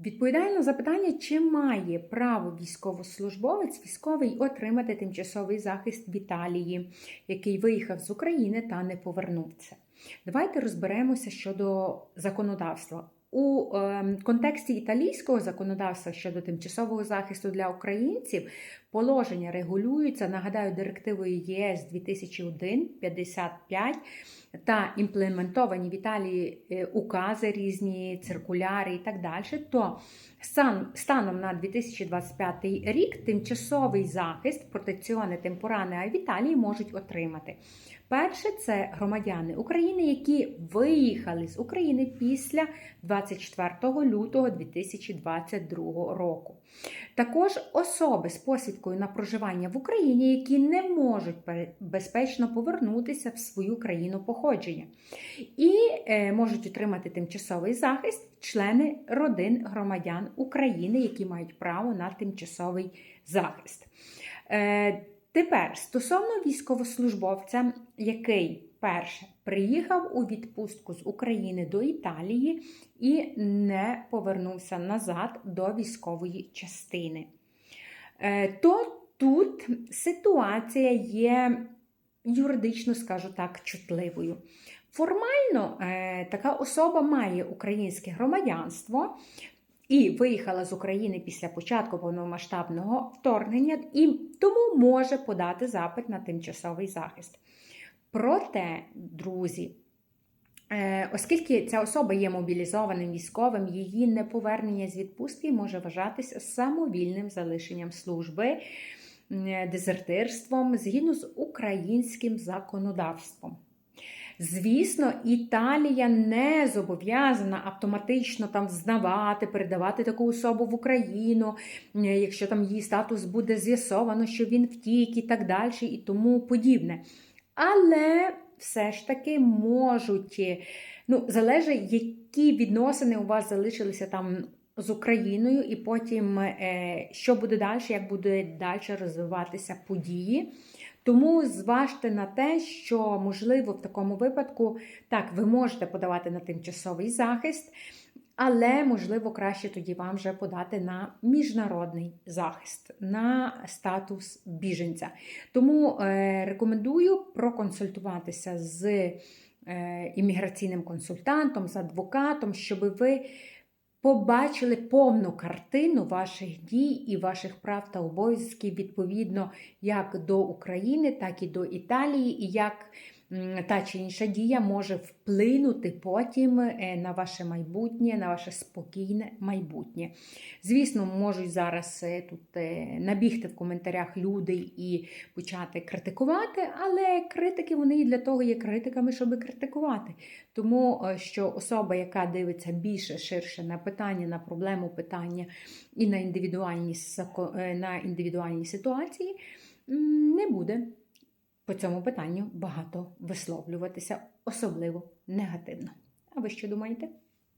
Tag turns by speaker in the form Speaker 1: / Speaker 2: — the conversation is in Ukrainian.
Speaker 1: Відповідає на запитання, чи має право військовослужбовець військовий отримати тимчасовий захист в Італії, який виїхав з України та не повернувся. Давайте розберемося щодо законодавства. У е, контексті італійського законодавства щодо тимчасового захисту для українців положення регулюються, нагадаю, директивою ЄС 2001-55 та імплементовані в Італії е, укази різні, циркуляри і так далі, то станом на 2025 рік тимчасовий захист протекціони темпоране в Італії можуть отримати. Перше це громадяни України, які виїхали з України після 24 лютого 2022 року. Також особи з посвідкою на проживання в Україні, які не можуть безпечно повернутися в свою країну походження, і е, можуть отримати тимчасовий захист члени родин громадян України, які мають право на тимчасовий захист. Е, Тепер стосовно військовослужбовця, який перше приїхав у відпустку з України до Італії і не повернувся назад до військової частини, е, то тут ситуація є юридично, скажу так, чутливою. Формально е, така особа має українське громадянство, і виїхала з України після початку повномасштабного вторгнення, і тому може подати запит на тимчасовий захист. Проте, друзі, е, оскільки ця особа є мобілізованим військовим, її неповернення з відпустки може вважатися самовільним залишенням служби, дезертирством згідно з українським законодавством. Звісно, Італія не зобов'язана автоматично там знавати, передавати таку особу в Україну, якщо там її статус буде з'ясовано, що він втік і так далі, і тому подібне. Але все ж таки можуть, ну, залежить, які відносини у вас залишилися там з Україною, і потім, е, що буде далі, як буде далі розвиватися події. Тому зважте на те, що, можливо, в такому випадку, так, ви можете подавати на тимчасовий захист, але, можливо, краще тоді вам вже подати на міжнародний захист, на статус біженця. Тому е, рекомендую проконсультуватися з е, імміграційним консультантом, з адвокатом, щоб ви побачили повну картину ваших дій і ваших прав та обов'язків відповідно як до України, так і до Італії, і як та чи інша дія може вплинути потім е, на ваше майбутнє, на ваше спокійне майбутнє. Звісно, можуть зараз е, тут е, набігти в коментарях люди і почати критикувати, але критики вони і для того є критиками, щоб критикувати. Тому що особа, яка дивиться більше ширше на питання, на проблему питання і на індивідуальні, на індивідуальні ситуації, не буде по цьому питанню багато висловлюватися, особливо негативно. А ви що думаєте?